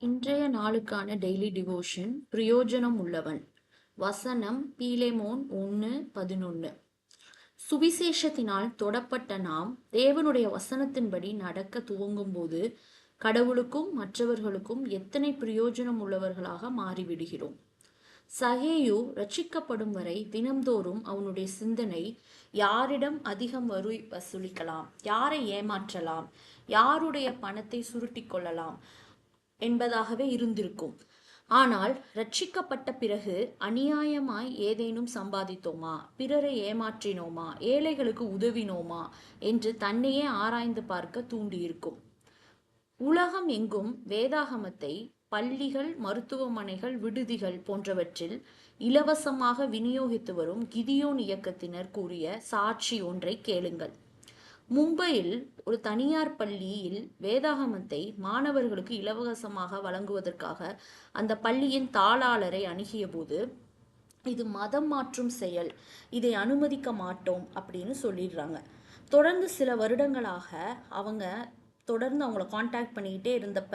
இன்றைய நாளுக்கான daily devotion பிரயோஜனம் உள்ளவன். வசனம் பீலேமோன் ஒன்று பதினொன்று சுவிசேஷத்தினால் தொடப்பட்ட நாம் தேவனுடைய வசனத்தின்படி நடக்க துவங்கும்போது கடவுளுக்கும் மற்றவர்களுக்கும் எத்தனை பிரயோஜனம் உள்ளவர்களாக மாறிவிடுகிறோம்? சகேயு ரட்சிக்கப்படும் வரை தினம்தோறும் அவனுடைய சிந்தனை யாரிடம் அதிகம் வரி வசூலிக்கலாம்? யாரை ஏமாற்றலாம்? யாருடைய பணத்தை சுருட்டி கொள்ளலாம்? என்பதாகவே இருந்திருக்கும். ஆனால் ரட்சிக்கப்பட்ட பிறகு அநியாயமாய் ஏதேனும் சம்பாதித்தோமா? பிறரை ஏமாற்றினோமா? ஏழைகளுக்கு உதவினோமா? என்று தன்னையே ஆராய்ந்து பார்க்க தூண்டியிருக்கும். உலகம் எங்கும் வேதாகமத்தை பள்ளிகள் மருத்துவமனைகள் விடுதிகள் போன்றவற்றில் இலவசமாக விநியோகித்து வரும் கிதியோன் இயக்கத்தினர் கூறிய சாட்சி ஒன்றை கேளுங்கள். மும்பையில் ஒரு தனியார் பள்ளியில் வேதாகமத்தை மாணவர்களுக்கு இலவசமாக வழங்குவதற்காக அந்த பள்ளியின் தாளாளரை அணுகிய போது இது மதம் மாற்றும் செயல் இதை அனுமதிக்க மாட்டோம் அப்படின்னு சொல்லிடுறாங்க. தொடர்ந்து சில வருடங்களாக அவங்க தொடர்ந்து அவங்கள காண்டாக்ட் பண்ணிக்கிட்டே இருந்தப்ப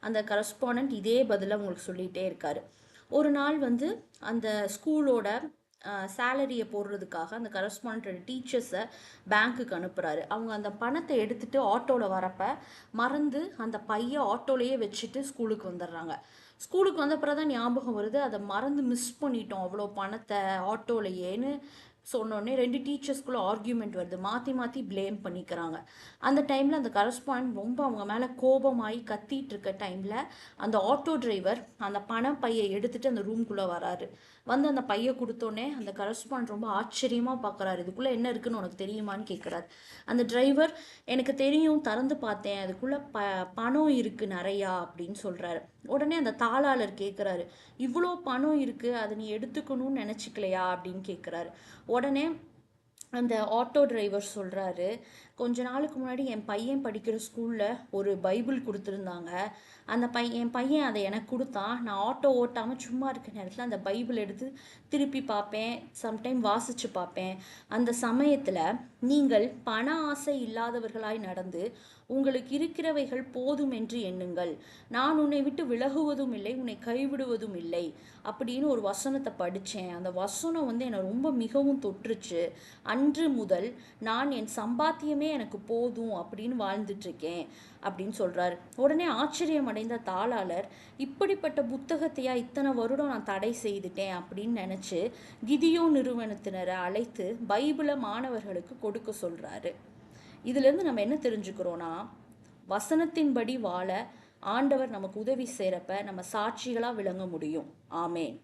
அந்த கரஸ்பாண்டன்ட் இதே பதிலை அவங்களுக்கு சொல்லிகிட்டே இருக்காரு. ஒரு நாள் வந்து அந்த ஸ்கூலோட சேலரியை போடுறதுக்காக அந்த கரஸ்பாண்ட் டீச்சர்ஸை பேங்க்குக்கு அனுப்புகிறாரு அவங்க அந்த பணத்தை எடுத்துகிட்டு ஆட்டோவில் வரப்போ மறந்து அந்த பையை ஆட்டோலையே வச்சுட்டு ஸ்கூலுக்கு வந்துடுறாங்க ஸ்கூலுக்கு வந்த பிறகு தான் ஞாபகம் வருது அதை மறந்து மிஸ் பண்ணிட்டோம் அவ்வளோ பணத்தை ஆட்டோலையேன்னு சொன்னோடனே ரெண்டு டீச்சர்ஸ்குள்ளே ஆர்கியூமெண்ட் வருது. மாற்றி மாற்றி ப்ளேம் பண்ணிக்கிறாங்க. அந்த டைமில் அந்த கரஸ்பாண்ட் ரொம்ப அவங்க மேலே கோபமாகி கத்திட்டு இருக்க டைமில் அந்த ஆட்டோ டிரைவர் அந்த பண பையை எடுத்துகிட்டு அந்த ரூம்குள்ளே வராரு. வந்து அந்த பையை கொடுத்தோன்னே அந்த கரஸ்பாண்ட் ரொம்ப ஆச்சரியமாக பார்க்குறாரு இதுக்குள்ளே என்ன இருக்குன்னு உனக்கு தெரியுமான்னு கேட்குறாரு அந்த டிரைவர் எனக்கு தெரியும் திறந்து பார்த்தேன். அதுக்குள்ளே ப பணம் இருக்குது நிறையா அப்படின்னு சொல்கிறாரு உடனே அந்த தாளாளர் கேட்குறாரு இவ்வளோ பணம் இருக்குது அதை நீ எடுத்துக்கணும்னு நினச்சிக்கலையா? அப்படின்னு கேட்குறாரு உடனே அந்த ஆட்டோ டிரைவர் சொல்கிறாரு கொஞ்ச நாளுக்கு முன்னாடி என் பையன் படிக்கிற ஸ்கூலில் ஒரு பைபிள் கொடுத்துருந்தாங்க. அந்த பை என் பையன் அதை எனக்கு கொடுத்தான். நான் ஆட்டோ ஓட்டாமல் சும்மா இருக்க நேரத்தில் அந்த பைபிள் எடுத்து திருப்பி பார்ப்பேன் சம்டைம் வாசித்து பார்ப்பேன். அந்த சமயத்தில் நீங்கள் பண ஆசை இல்லாதவர்களாய் நடந்து உங்களுக்கு இருக்கிறவைகள் போதும் என்று எண்ணுங்கள். நான் உன்னை விட்டு விலகுவதும் இல்லை உன்னை கைவிடுவதும் இல்லை அப்படின்னு ஒரு வசனத்தை படித்தேன் அந்த வசனம் வந்து என்னை ரொம்ப மிகவும் தொற்றுச்சு. அன்று முதல் நான் என் சம்பாத்தியமே எனக்கு போதும் அப்படின்னு வாழ்ந்துட்டுருக்கேன் அப்படின்னு சொல்கிறாரு உடனே ஆச்சரியம் அடைந்த தாளாளர் இப்படிப்பட்ட புத்தகத்தையா இத்தனை வருடம் நான் தடை செய்துட்டேன் அப்படின்னு நினச்சி கிதியோ நிறுவனத்தினரை அழைத்து பைபிளை மாணவர்களுக்கு கொடுக்க சொல்கிறாரு இதுலேருந்து நம்ம என்ன தெரிஞ்சுக்கிறோன்னா வசனத்தின்படி வாழ ஆண்டவர் நமக்கு உதவி செய்கிறப்ப நம்ம சாட்சிகளாக விளங்க முடியும். ஆமேன்.